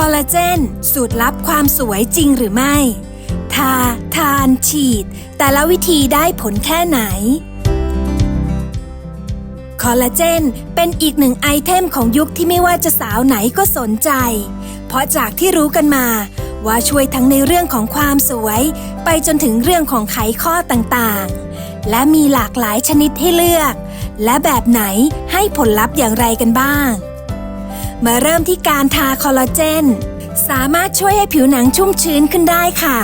อลลาเจน สูตรลับความสวยจริงหรือไม่ ทา ทาน ฉีด แต่ละวิธีได้ผลแค่ไหน คอลลาเจน เป็นอีกหนึ่งไอเทมของยุคที่ไม่ว่าจะสาวไหนก็สนใจ เพราะจากที่รู้กันมาว่าช่วยทั้งในเรื่องของความสวย ไปจนถึงเรื่องของไขข้อต่างๆ และมีหลากหลายชนิดให้เลือก และแบบไหนให้ผลลัพธ์อย่างไรกันบ้าง มาเริ่มที่การทาคอลลาเจน สามารถช่วยให้ผิวหนังชุ่มชื้นขึ้นได้ค่ะ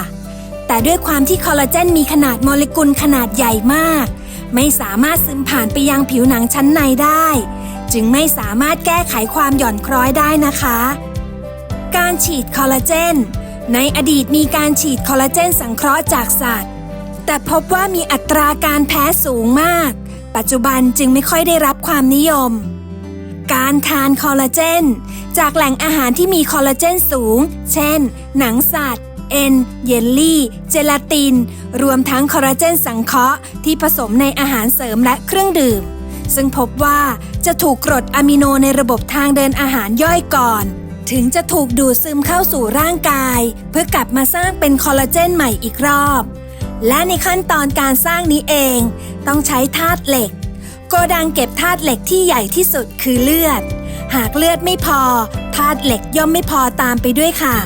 แต่ด้วยความที่คอลลาเจนมีขนาดโมเลกุลขนาดใหญ่มาก ไม่สามารถซึมผ่านไปยังผิวหนังชั้นในได้ จึงไม่สามารถแก้ไขความหย่อนคล้อยได้นะคะ การฉีดคอลลาเจน ในอดีตมีการฉีดคอลลาเจนสังเคราะห์จากสัตว์ แต่พบว่ามีอัตราการแพ้สูงมาก ปัจจุบันจึงไม่ค่อยได้รับความนิยม การทานคอลลาเจน จากแหล่งอาหารที่มีคอลลาเจนสูง เช่น หนังสัตว์ เอ็น เยลลี่ เจลาติน รวมทั้งคอลลาเจนสังเคราะห์ที่ผสมในอาหารเสริมและเครื่องดื่ม ซึ่งพบว่าจะถูกกรดอะมิโนในระบบทางเดินอาหารย่อยก่อน ถึงจะถูกดูดซึมเข้าสู่ร่างกาย เพื่อกลับมาสร้างเป็นคอลลาเจนใหม่อีกรอบ และในขั้นตอนการสร้างนี้เอง ต้องใช้ธาตุเหล็ก โกดังเก็บธาตุเหล็กที่ใหญ่ที่สุดคือเลือด หากเลือดไม่พอธาตุเหล็กย่อมไม่พอตามไปด้วยค่ะ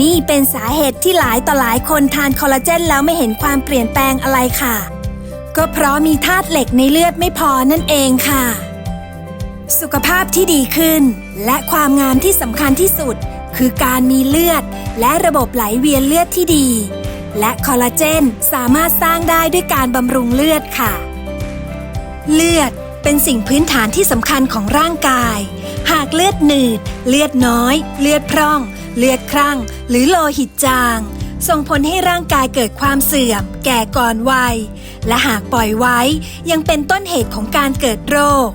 นี่เป็นสาเหตุที่หลายต่อหลายคนทานคอลลาเจนแล้วไม่เห็นความเปลี่ยนแปลงอะไรค่ะ ก็เพราะมีธาตุเหล็กในเลือดไม่พอนั่นเองค่ะ สุขภาพที่ดีขึ้น และความงามที่สำคัญที่สุด คือการมีเลือด และระบบไหลเวียนเลือดที่ดี และคอลลาเจนสามารถสร้างได้ด้วยการบำรุงเลือดค่ะ เลือดเป็นสิ่งพื้นฐานที่สำคัญของร่างกาย หากเลือดหนืด เลือดน้อย เลือดพร่อง เลือดครั่ง หรือโลหิตจาง ส่งผลให้ร่างกายเกิดความเสื่อม แก่ก่อนวัย และหากปล่อยไว้ยังเป็นต้นเหตุของการเกิดโรค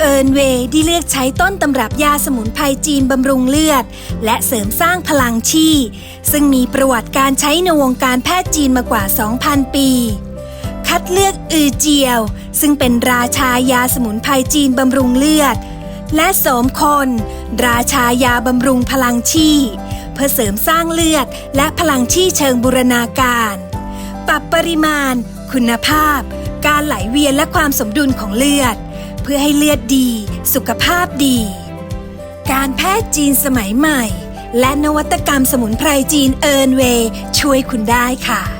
เอิร์นเวย์ที่เลือกใช้ต้นตำรับยาสมุนไพรจีนบำรุงเลือด และเสริมสร้างพลังชีซึ่งมีประวัติการใช้ในวงการแพทย์จีนมากว่า 2,000 ปี คัดเลือกอือเจียว ซึ่งเป็นราชายาสมุนไพรจีนบำรุงเลือด และโสมคน ราชายาบำรุงพลังชีเพื่อเสริมสร้างเลือดและพลังชีเชิงบูรณาการ ปรับปริมาณ คุณภาพ การไหลเวียนและความสมดุลของเลือด เพื่อให้เลือดดี สุขภาพดี การแพทย์จีนสมัยใหม่ และนวัตกรรมสมุนไพรจีนเอิร์นเวช่วยคุณได้ค่ะ